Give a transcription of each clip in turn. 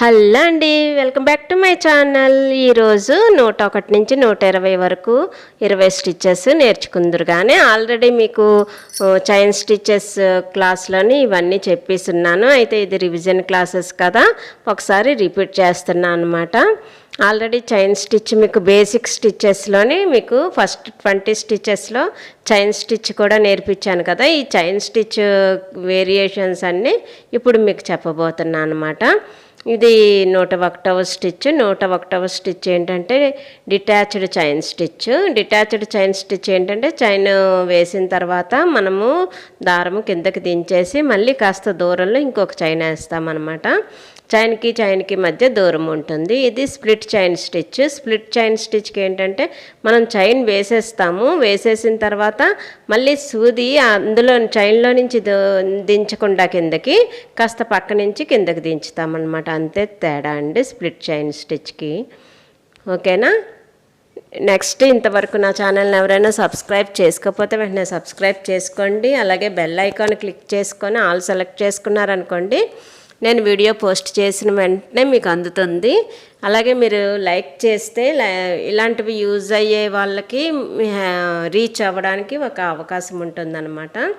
Hello అండి welcome back to my channel. ఈరోజు నూట ఒకటి నుంచి నూట ఇరవై వరకు ఇరవై స్టిచ్చెస్ నేర్చుకుందరు కానీ ఆల్రెడీ మీకు చైన్ స్టిచ్చెస్ క్లాస్లోని ఇవన్నీ చెప్పేస్తున్నాను అయితే ఇది రివిజన్ క్లాసెస్ కదా ఒకసారి రిపీట్ చేస్తున్నాను అనమాట ఆల్రెడీ చైన్ స్టిచ్ మీకు బేసిక్ స్టిచ్చెస్లోని మీకు ఫస్ట్ ట్వంటీ స్టిచ్చెస్లో చైన్ స్టిచ్ కూడా నేర్పించాను కదా. ఈ చైన్ స్టిచ్ వేరియేషన్స్ అన్నీ ఇప్పుడు మీకు చెప్పబోతున్నాను అనమాట ఇది నూట ఒకటవ స్టిచ్. నూట ఒకటవ స్టిచ్ ఏంటంటే detached chain stitch. Detached chain stitch ఏంటంటే చైన్ వేసిన తర్వాత మనము దారము కిందకి దించేసి మళ్ళీ కాస్త దూరంలో ఇంకొక చైన్ వేస్తామన్నమాట. చైన్కి చైన్కి మధ్య దూరం ఉంటుంది. ఇది split chain stitch. Split chain స్టిచ్కి ఏంటంటే మనం చైన్ వేసేస్తాము. వేసేసిన తర్వాత మళ్ళీ సూది అందులో చైన్లో నుంచి దించకుండా కిందకి కాస్త పక్క నుంచి కిందకి దించుతామన్నమాట. అంతే తేడా అండి స్ప్లిట్ చైన్ స్టిచ్కి. ఓకేనా? నెక్స్ట్ ఇంతవరకు నా ఛానల్ని ఎవరైనా సబ్స్క్రైబ్ చేసుకోకపోతే వెంటనే సబ్స్క్రైబ్ చేసుకోండి. అలాగే బెల్ ఐకాన్ క్లిక్ చేసుకొని ఆల్ సెలెక్ట్ చేసుకున్నారనుకోండి నేను వీడియో పోస్ట్ చేసిన వెంటనే మీకు అందుతుంది. అలాగే మీరు లైక్ చేస్తే లై- ఇలాంటివి యూజ్ అయ్యే వాళ్ళకి రీచ్ అవ్వడానికి ఒక అవకాశం ఉంటుందన్నమాట.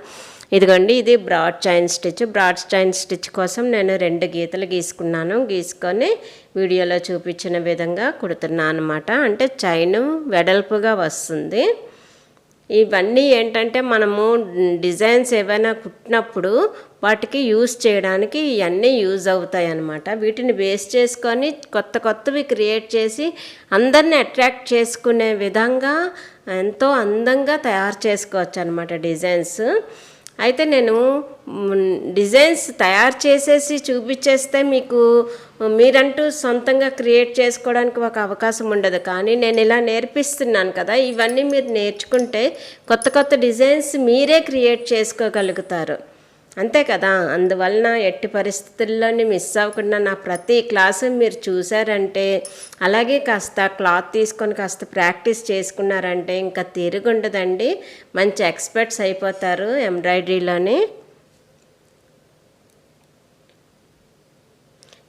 ఇదిగోండి ఇది broad chain stitch. Broad chain stitch కోసం నేను రెండు గీతలు గీసుకున్నాను. గీసుకొని వీడియోలో చూపించిన విధంగా కుడుతున్నాను అనమాట అంటే చైన్ వెడల్పుగా వస్తుంది. ఇవన్నీ ఏంటంటే మనము డిజైన్స్ ఏవైనా కుట్టినప్పుడు వాటికి యూస్ చేయడానికి ఇవన్నీ యూజ్ అవుతాయి అన్నమాట. వీటిని బేస్ చేసుకొని కొత్త కొత్తవి క్రియేట్ చేసి అందరిని అట్రాక్ట్ చేసుకునే విధంగా ఎంతో అందంగా తయారు చేసుకోవచ్చు అనమాట డిజైన్స్. అయితే నేను డిజైన్స్ తయారు చేసేసి చూపించేస్తే మీకు మీరంటూ సొంతంగా క్రియేట్ చేసుకోవడానికి ఒక అవకాశం ఉండదు. కానీ నేను ఇలా నేర్పిస్తున్నాను కదా ఇవన్నీ మీరు నేర్చుకుంటే కొత్త కొత్త డిజైన్స్ మీరే క్రియేట్ చేసుకోగలుగుతారు. అంతే కదా. అందువలన ఎట్టి పరిస్థితుల్లోని మిస్ అవ్వకుండా నా ప్రతి క్లాసు మీరు చూసారంటే అలాగే కాస్త క్లాత్ తీసుకొని కాస్త ప్రాక్టీస్ చేసుకున్నారంటే ఇంకా తిరుగుండదండి. మంచి ఎక్స్పర్ట్స్ అయిపోతారు ఎంబ్రాయిడరీలోని.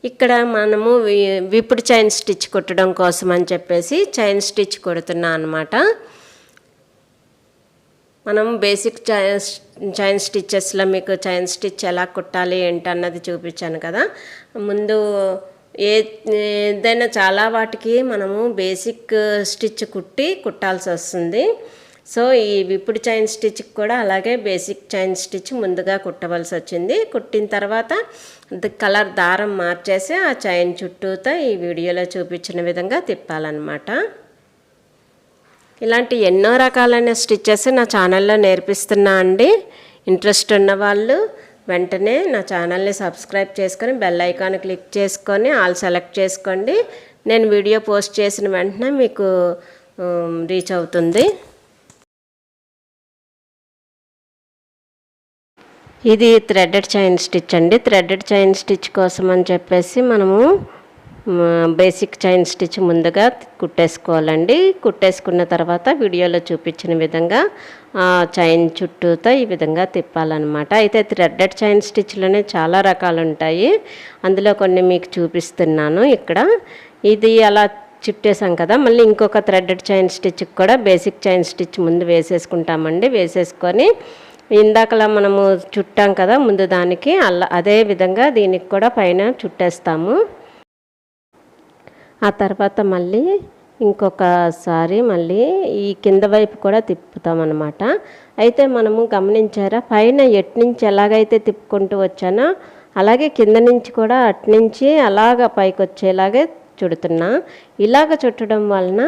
ఇక్కడ మనము వి- విప్పుడు చైన్ స్టిచ్ కుట్టడం కోసం అని చెప్పేసి చైన్ స్టిచ్ కుడుతున్నా అనమాట మనం బేసిక్ చైన్ స్టిచ్చెస్లో మీకు చైన్ స్టిచ్ ఎలా కుట్టాలి ఏంటి అన్నది చూపించాను కదా. ముందు ఏ ఏదైనా చాలా వాటికి మనము బేసిక్ స్టిచ్ కుట్టి కుట్టాల్సి వస్తుంది. సో ఈ విప్పుడు చైన్ స్టిచ్కి కూడా అలాగే బేసిక్ చైన్ స్టిచ్ ముందుగా కుట్టవలసి వచ్చింది. కుట్టిన తర్వాత కలర్ దారం మార్చేసి ఆ చైన్ చుట్టూతో ఈ వీడియోలో చూపించిన విధంగా తిప్పాలన్నమాట. ఇలాంటి ఎన్నో రకాలైన స్టిచ్చెస్ నా ఛానల్లో నేర్పిస్తున్నా అండి. ఇంట్రెస్ట్ ఉన్న వాళ్ళు వెంటనే నా ఛానల్ని సబ్స్క్రైబ్ చేసుకొని బెల్ ఐకాన్ క్లిక్ చేసుకొని ఆల్ సెలెక్ట్ చేసుకోండి. నేను వీడియో పోస్ట్ చేసిన వెంటనే మీకు రీచ్ అవుతుంది. ఇది థ్రెడెడ్ చైన్ స్టిచ్ అండి. థ్రెడెడ్ చైన్ స్టిచ్ కోసం అని చెప్పేసి మనము బేసిక్ చైన్ స్టిచ్ ముందుగా కుట్టేసుకోవాలండి. కుట్టేసుకున్న తర్వాత వీడియోలో చూపించిన విధంగా ఆ చైన్ చుట్టూతో ఈ విధంగా తిప్పాలన్నమాట. అయితే థ్రెడెడ్ చైన్ స్టిచ్లోనే చాలా రకాలు ఉంటాయి అందులో కొన్ని మీకు చూపిస్తున్నాను ఇక్కడ. ఇది అలా చుట్టేసాం కదా మళ్ళీ ఇంకొక థ్రెడెడ్ చైన్ స్టిచ్కి కూడా బేసిక్ చైన్ స్టిచ్ ముందు వేసేసుకుంటామండి. వేసేసుకొని ఇందాకలా మనము చుట్టాం కదా ముందు దానికి అలా అదే విధంగా దీనికి కూడా పైన చుట్టేస్తాము. ఆ తర్వాత మళ్ళీ ఇంకొకసారి మళ్ళీ ఈ కింద వైపు కూడా తిప్పుతాం అనమాట అయితే మనము గమనించారా? పైన ఎట్నుంచి ఎలాగైతే తిప్పుకుంటూ వచ్చానో అలాగే కింద నుంచి కూడా అటు నుంచి అలాగ పైకి వచ్చేలాగే చుడుతున్నా. ఇలాగ చుట్టడం వలన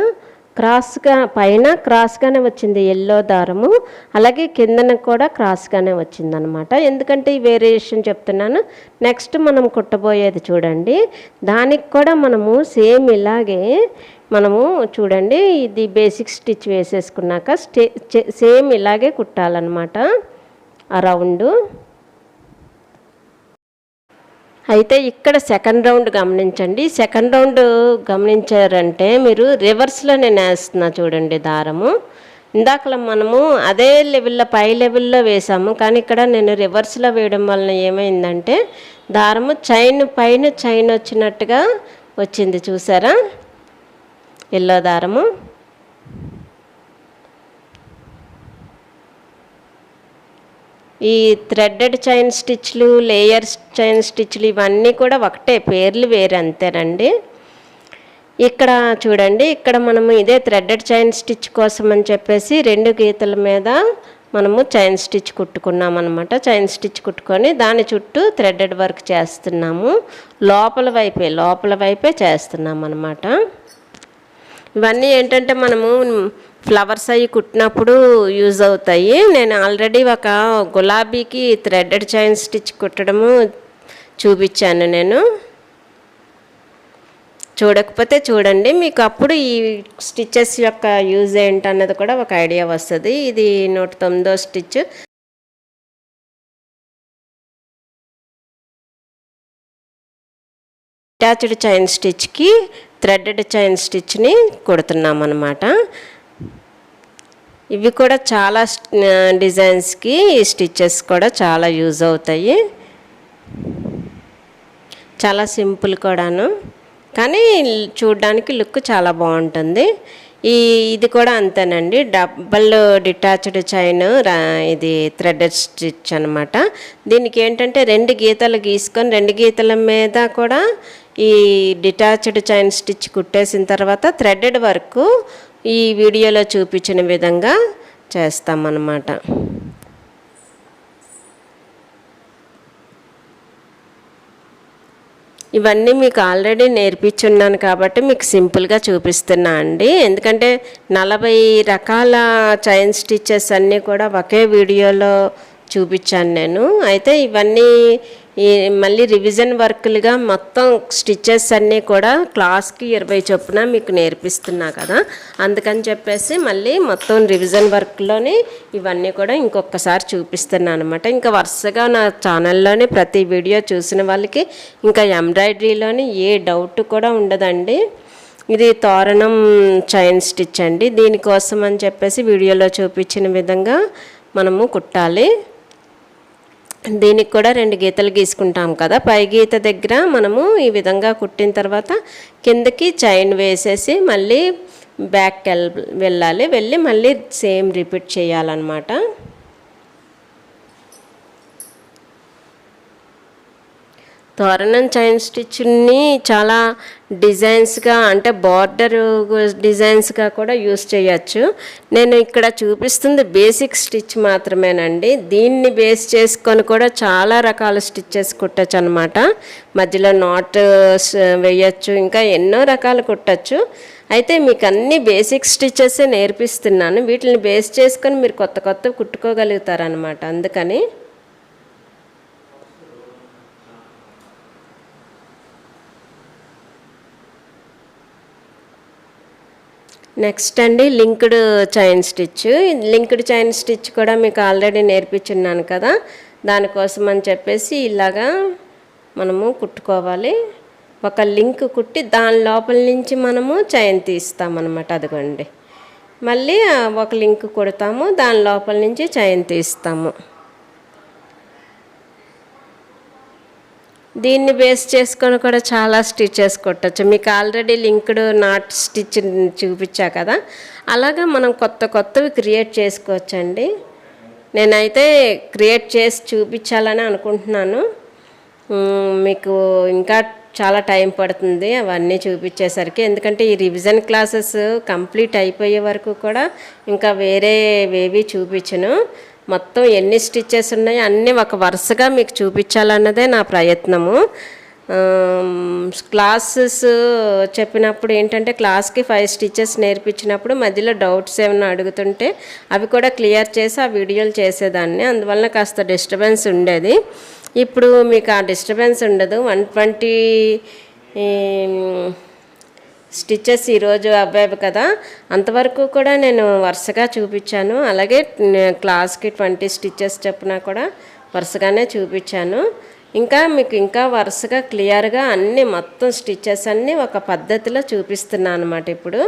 క్రాస్గా పైన క్రాస్గానే వచ్చింది ఎల్లో దారము అలాగే కిందన కూడా క్రాస్గానే వచ్చింది అనమాట ఎందుకంటే ఈ వేరియేషన్ చెప్తున్నాను. నెక్స్ట్ మనం కుట్టబోయేది చూడండి. దానికి కూడా మనము సేమ్ ఇలాగే మనము చూడండి ఇది బేసిక్ స్టిచ్ వేసేసుకున్నాక స్టే చే- సేమ్ ఇలాగే కుట్టాలన్నమాట ఆ అయితే ఇక్కడ సెకండ్ రౌండ్ గమనించండి. సెకండ్ రౌండ్ గమనించారంటే మీరు రివర్స్లో నేను వేస్తున్నా చూడండి దారము. ఇందాకలా మనము అదే లెవెల్లో పై లెవెల్లో వేసాము. కానీ ఇక్కడ నేను రివర్స్లో వేయడం వలన ఏమైందంటే దారము చైన్ పైన చైన్ వచ్చినట్టుగా వచ్చింది చూసారా? ఎల్లో దారము. ఈ థ్రెడెడ్ చైన్ స్టిచ్లు లేయర్స్ చైన్ స్టిచ్లు ఇవన్నీ కూడా ఒకటే పేర్లు వేరే అంతేనండి. ఇక్కడ చూడండి ఇక్కడ మనము ఇదే థ్రెడెడ్ చైన్ స్టిచ్ కోసం అని చెప్పేసి రెండు గీతల మీద మనము చైన్ స్టిచ్ కుట్టుకున్నాం అనమాట చైన్ స్టిచ్ కుట్టుకొని దాని చుట్టూ థ్రెడెడ్ వర్క్ చేస్తున్నాము. లోపల వైపే లోపల వైపే చేస్తున్నాం అనమాట ఇవన్నీ ఏంటంటే మనము ఫ్లవర్స్ అవి కుట్టినప్పుడు యూజ్ అవుతాయి. నేను ఆల్రెడీ ఒక గులాబీకి థ్రెడెడ్ చైన్ స్టిచ్ కుట్టడము చూపించాను నేను. చూడకపోతే చూడండి మీకు అప్పుడు ఈ స్టిచ్చెస్ యొక్క యూజ్ ఏంటన్నది కూడా ఒక ఐడియా వస్తుంది. ఇది నూట తొమ్మిదో స్టిచ్. అటాచ్డ్ చైన్ స్టిచ్కి థ్రెడెడ్ చైన్ స్టిచ్ని కుడుతున్నాం అనమాట ఇవి కూడా చాలా డిజైన్స్కి స్టిచ్చెస్ కూడా చాలా యూజ్ అవుతాయి. చాలా సింపుల్ కూడాను. కానీ చూడడానికి లుక్ చాలా బాగుంటుంది. ఈ ఇది కూడా అంతేనండి. డబల్ డిటాచ్డ్ చైన్ ఇది థ్రెడెడ్ స్టిచ్ అనమాట దీనికి ఏంటంటే రెండు గీతలు గీసుకొని రెండు గీతల మీద కూడా ఈ డిటాచ్డ్ చైన్ స్టిచ్ కుట్టేసిన తర్వాత థ్రెడెడ్ వర్క్ ఈ వీడియోలో చూపించిన విధంగా చేస్తామన్నమాట. ఇవన్నీ మీకు ఆల్రెడీ నేర్పించున్నాను కాబట్టి మీకు సింపుల్గా చూపిస్తున్నా అండి. ఎందుకంటే నలభై రకాల చైన్ స్టిచ్చెస్ అన్నీ కూడా ఒకే వీడియోలో చూపించాను నేను. అయితే ఇవన్నీ ఈ మళ్ళీ రివిజన్ వర్క్లుగా మొత్తం స్టిచ్చెస్ అన్నీ కూడా క్లాస్కి ఇరవై చొప్పున మీకు నేర్పిస్తున్నా కదా. అందుకని చెప్పేసి మళ్ళీ మొత్తం రివిజన్ వర్క్లోని ఇవన్నీ కూడా ఇంకొకసారి చూపిస్తున్నాను అనమాట ఇంకా వరుసగా నా ఛానల్లోనే ప్రతి వీడియో చూసిన వాళ్ళకి ఇంకా ఎంబ్రాయిడరీలోని ఏ డౌట్ కూడా ఉండదండి. ఇది తోరణం చైన్ స్టిచ్ అండి. దీనికోసం అని చెప్పేసి వీడియోలో చూపించిన విధంగా మనము కుట్టాలి. దీనికి కూడా రెండు గీతలు గీసుకుంటాం కదా. పై గీత దగ్గర మనము ఈ విధంగా కుట్టిన తర్వాత కిందకి చైన్ వేసేసి మళ్ళీ బ్యాక్ వెళ్ళాలి. వెళ్ళి మళ్ళీ సేమ్ రిపీట్ చేయాలన్నమాట. తోరణం చైన్ స్టిచ్ని చాలా డిజైన్స్గా అంటే బార్డర్ డిజైన్స్గా కూడా యూస్ చేయొచ్చు. నేను ఇక్కడ చూపిస్తుంది బేసిక్ స్టిచ్ మాత్రమేనండి. దీన్ని బేస్ చేసుకొని కూడా చాలా రకాల స్టిచ్చెస్ కుట్టచ్చు అనమాట మధ్యలో నాట్ వేయచ్చు ఇంకా ఎన్నో రకాలు కుట్టచ్చు. అయితే మీకు అన్ని బేసిక్ స్టిచ్చెస్ నేర్పిస్తున్నాను. వీటిని బేస్ చేసుకొని మీరు కొత్త కొత్త కుట్టుకోగలుగుతారనమాట. అందుకని నెక్స్ట్ అండి linked chain stitch. Linked chain stitch కూడా మీకు ఆల్రెడీ నేర్పించున్నాను కదా. దానికోసం అని చెప్పేసి ఇలాగా మనము కుట్టుకోవాలి. ఒక లింక్ కుట్టి దాని లోపల నుంచి మనము చైన్ తీస్తామన్నమాట అదిగోండి. మళ్ళీ ఒక లింక్ కుడతాము దాని లోపల నుంచి చైన్ తీస్తాము. దీన్ని బేస్ చేసుకొని కూడా చాలా స్టిచెస్ కొట్టచ్చు. మీకు ఆల్రెడీ లింక్డ్ నాట్ స్టిచ్ చూపించా కదా? అలాగా మనం కొత్త కొత్తవి క్రియేట్ చేసుకోవచ్చండి. నేనైతే క్రియేట్ చేసి చూపించాలని అనుకుంటున్నాను. మీకు ఇంకా చాలా టైం పడుతుంది అవన్నీ చూపించేసరికి. ఎందుకంటే ఈ రివిజన్ క్లాసెస్ కంప్లీట్ అయిపోయే వరకు కూడా ఇంకా వేరే వేవి చూపించను. మొత్తం ఎన్ని స్టిచ్చెస్ ఉన్నాయో అన్నీ ఒక వరుసగా మీకు చూపించాలన్నదే నా ప్రయత్నము. క్లాసెస్ చెప్పినప్పుడు ఏంటంటే క్లాస్కి ఫైవ్ స్టిచెస్ నేర్పించినప్పుడు మధ్యలో డౌట్స్ ఏమైనా అడుగుతుంటే అవి కూడా క్లియర్ చేసి ఆ వీడియోలు చేసేదాన్ని. అందువల్ల కాస్త డిస్టర్బెన్స్ ఉండేది. ఇప్పుడు మీకు ఆ డిస్టర్బెన్స్ ఉండదు. వన్ ట్వంటీ స్టిచ్చెస్ ఈరోజు అబ్బాయి కదా. అంతవరకు కూడా నేను వరుసగా చూపించాను. అలాగే క్లాస్కి ట్వంటీ స్టిచ్చెస్ చెప్పినా కూడా వరుసగానే చూపించాను. ఇంకా మీకు ఇంకా వరుసగా క్లియర్గా అన్ని మొత్తం స్టిచ్చెస్ అన్నీ ఒక పద్ధతిలో చూపిస్తున్నాను అనమాట ఇప్పుడు.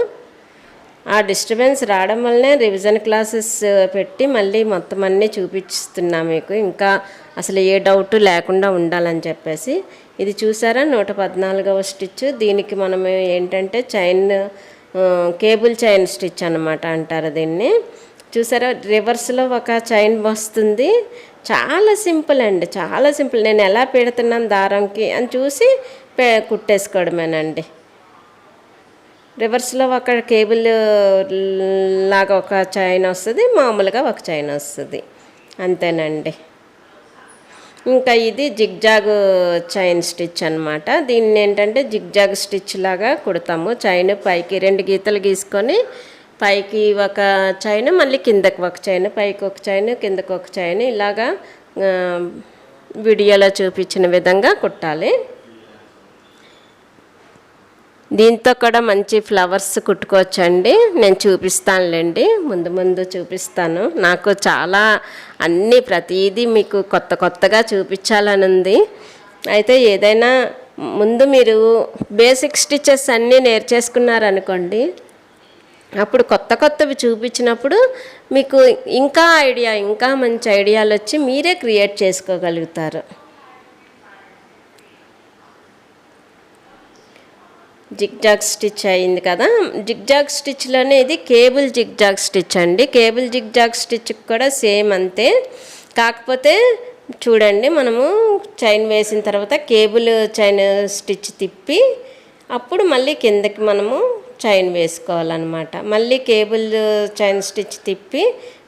ఆ డిస్టర్బెన్స్ రావడం వల్లనే రివిజన్ క్లాసెస్ పెట్టి మళ్ళీ మొత్తం అన్నీ చూపిస్తున్నా మీకు. ఇంకా అసలు ఏ డౌట్ లేకుండా ఉండాలని చెప్పేసి. ఇది చూసారా? నూట పద్నాలుగవ స్టిచ్. దీనికి మనం ఏంటంటే చైన్ కేబుల్ చైన్ స్టిచ్ అనమాట అంటారు దీన్ని. చూసారా? రివర్స్లో ఒక చైన్ వస్తుంది. చాలా సింపుల్ అండి. చాలా సింపుల్. నేను ఎలా పెడుతున్నాను దారంకి అని చూసి పే కుట్టేసుకోవడమేనండి. రివర్స్లో ఒక కేబుల్ లాగా ఒక చైన్ వస్తుంది. మామూలుగా ఒక చైన్ వస్తుంది. అంతేనండి. ఇంకా ఇది జిగ్జాగ్ చైన్ స్టిచ్ అనమాట దీన్ని ఏంటంటే జిగ్జాగ్ స్టిచ్ లాగా కుడతాము. చైన్ పైకి రెండు గీతలు గీసుకొని పైకి ఒక చైన్ మళ్ళీ కిందకి ఒక చైన్ పైకి ఒక చైన్ కిందకి ఒక చైన్ ఇలాగా వీడియోలో చూపించిన విధంగా కుట్టాలి. దీంతో కూడా మంచి ఫ్లవర్స్ కుట్టుకోవచ్చండి. నేను చూపిస్తానులేండి. ముందు ముందు చూపిస్తాను. నాకు చాలా అన్నీ ప్రతిదీ మీకు కొత్త కొత్తగా చూపించాలని ఉంది అయితే ఏదైనా ముందు మీరు బేసిక్ స్టిచెస్ అన్నీ నేర్చేసుకున్నారనుకోండి అప్పుడు కొత్త కొత్తవి చూపించినప్పుడు మీకు ఇంకా ఐడియా ఇంకా మంచి ఐడియాలు వచ్చి మీరే క్రియేట్ చేసుకోగలుగుతారు. జిగ్జాగ్ స్టిచ్ అయింది కదా. జిగ్జాగ్ స్టిచ్లోనే ఇది కేబుల్ జిగ్జాగ్ స్టిచ్ అండి. కేబుల్ జిగ్జాగ్ స్టిచ్ కూడా సేమ్ అంతే. కాకపోతే చూడండి మనము చైన్ వేసిన తర్వాత కేబుల్ చైన్ స్టిచ్ తిప్పి అప్పుడు మళ్ళీ కిందకి మనము చైన్ వేసుకోవాలన్నమాట. మళ్ళీ కేబుల్ చైన్ స్టిచ్ తిప్పి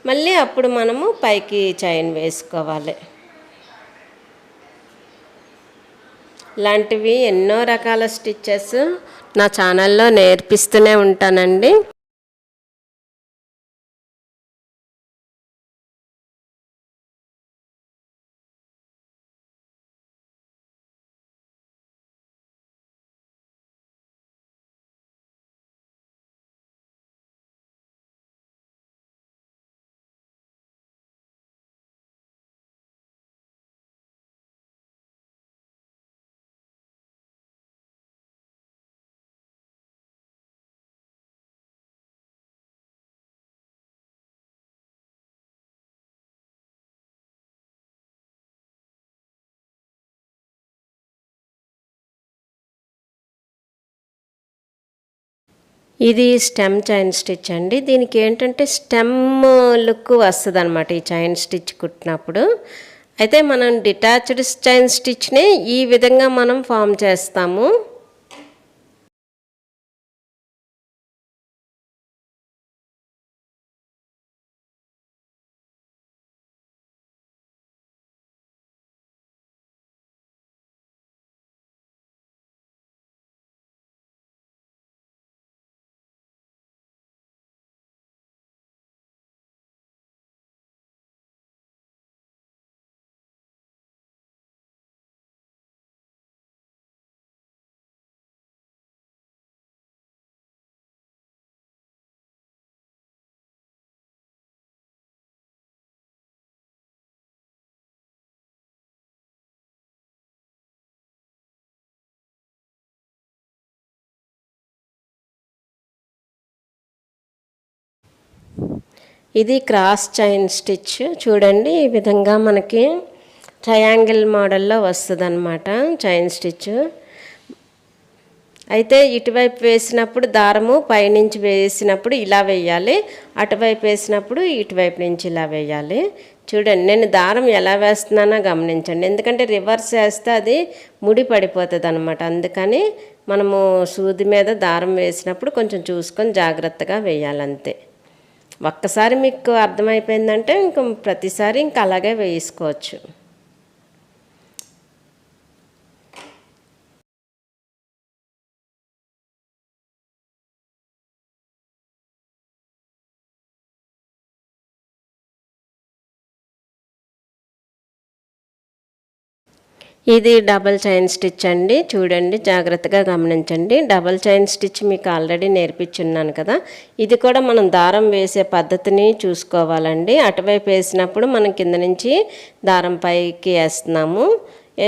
మళ్ళీ అప్పుడు మనము పైకి చైన్ వేసుకోవాలి. ఇలాంటివి ఎన్నో రకాల స్టిచ్చెస్ నా ఛానల్లో నేర్పిస్తూనే ఉంటానండి. ఇది స్టెమ్ చైన్ స్టిచ్ అండి. దీనికి ఏంటంటే స్టెమ్ లుక్ వస్తుంది అనమాట ఈ చైన్ స్టిచ్ కుట్టినప్పుడు. అయితే మనం డిటాచ్డ్ చైన్ స్టిచ్ని ఈ విధంగా మనం ఫామ్ చేస్తాము. ఇది క్రాస్ చైన్ స్టిచ్. చూడండి ఈ విధంగా మనకి ట్రయాంగిల్ మోడల్లో వస్తుంది అనమాట చైన్ స్టిచ్. అయితే ఇటువైపు వేసినప్పుడు దారము పైనుంచి వేసినప్పుడు ఇలా వేయాలి. అటువైపు వేసినప్పుడు ఇటువైపు నుంచి ఇలా వేయాలి. చూడండి నేను దారం ఎలా వేస్తున్నానో గమనించండి. ఎందుకంటే రివర్స్ వేస్తే అది ముడి పడిపోతుంది అనమాట అందుకని మనము సూది మీద దారం వేసినప్పుడు కొంచెం చూసుకొని జాగ్రత్తగా వేయాలంతే. ఒక్కసారి మీకు అర్థమైపోయిందంటే ఇంక ప్రతిసారి ఇంక అలాగే వేసుకోవచ్చు. ఇది డబల్ చైన్ స్టిచ్ అండి. చూడండి జాగ్రత్తగా గమనించండి. డబల్ చైన్ స్టిచ్ మీకు ఆల్రెడీ నేర్పించున్నాను కదా. ఇది కూడా మనం దారం వేసే పద్ధతిని చూసుకోవాలండి. అటువైపు వేసినప్పుడు మనం కింద నుంచి దారం పైకి వేస్తున్నాము.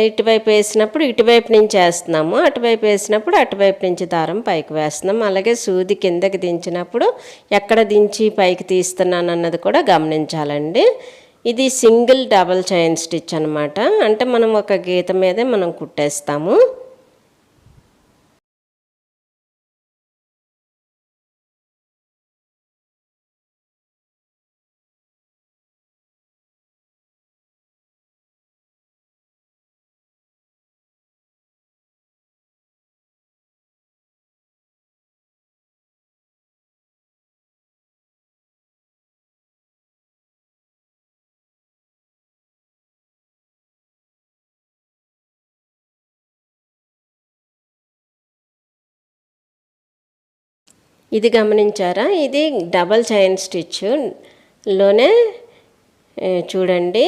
ఇటువైపు వేసినప్పుడు ఇటువైపు నుంచి వేస్తున్నాము. అటువైపు వేసినప్పుడు అటువైపు నుంచి దారం పైకి వేస్తున్నాం అలాగే సూది కిందకి దించినప్పుడు ఎక్కడ దించి పైకి తీస్తున్నాను అన్నది కూడా గమనించాలండి. ఇది సింగిల్ డబల్ చైన్ స్టిచ్ అనమాట అంటే మనం ఒక గీత మీదే మనం కుట్టేస్తాము. ఇది గమనించారా? ఇది డబల్ చైన్ స్టిచ్లోనే చూడండి.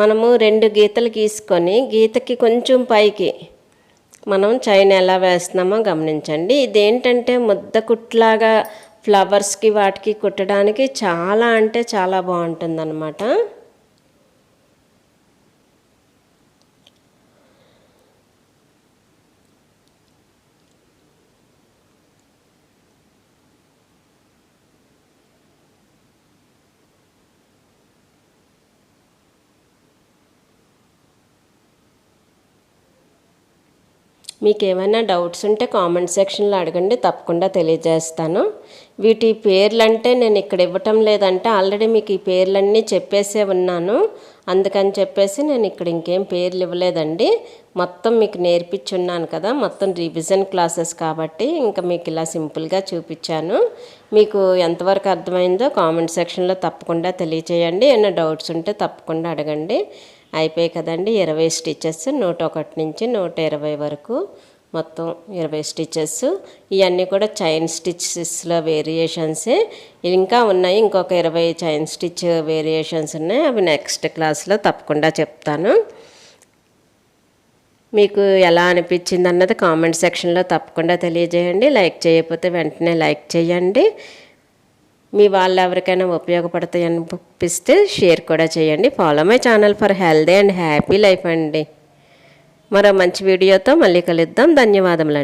మనము రెండు గీతలు గీసుకొని గీతకి కొంచెం పైకి మనం చైన్ ఎలా వేస్తున్నామో గమనించండి. ఇదేంటంటే ముద్ద కుట్లాగా ఫ్లవర్స్కి వాటికి కుట్టడానికి చాలా అంటే చాలా బాగుంటుందన్నమాట. మీకు ఏమైనా డౌట్స్ ఉంటే కామెంట్ సెక్షన్లో అడగండి తప్పకుండా తెలియజేస్తాను. వీటి పేర్లు అంటే నేను ఇక్కడ ఇవ్వటం లేదంటే ఆల్రెడీ మీకు ఈ పేర్లన్నీ చెప్పేసే ఉన్నాను. అందుకని చెప్పేసి నేను ఇక్కడ ఇంకేం పేర్లు ఇవ్వలేదండి. మొత్తం మీకు నేర్పించున్నాను కదా మొత్తం రివిజన్ క్లాసెస్ కాబట్టి ఇంకా మీకు ఇలా సింపుల్గా చూపించాను. మీకు ఎంతవరకు అర్థమైందో కామెంట్ సెక్షన్లో తప్పకుండా తెలియచేయండి. ఏమైనా డౌట్స్ ఉంటే తప్పకుండా అడగండి. అయిపోయాయి కదండి. ఇరవై స్టిచెస్ నూట ఒకటి నుంచి నూట ఇరవై వరకు మొత్తం ఇరవై స్టిచెస్ ఇవన్నీ కూడా చైన్ స్టిచెస్లో వేరియేషన్సే. ఇంకా ఉన్నాయి ఇంకొక ఇరవై చైన్ స్టిచ్ వేరియేషన్స్ ఉన్నాయి. అవి నెక్స్ట్ క్లాస్లో తప్పకుండా చెప్తాను. మీకు ఎలా అనిపించింది అన్నది కామెంట్ సెక్షన్లో తప్పకుండా తెలియజేయండి. లైక్ చేయకపోతే వెంటనే లైక్ చేయండి. మీ వాళ్ళు ఎవరికైనా ఉపయోగపడతాయి అనిపిస్తే షేర్ కూడా చేయండి. Follow my channel for healthy and happy life అండి. మరో మంచి వీడియోతో మళ్ళీ కలుద్దాం. ధన్యవాదములు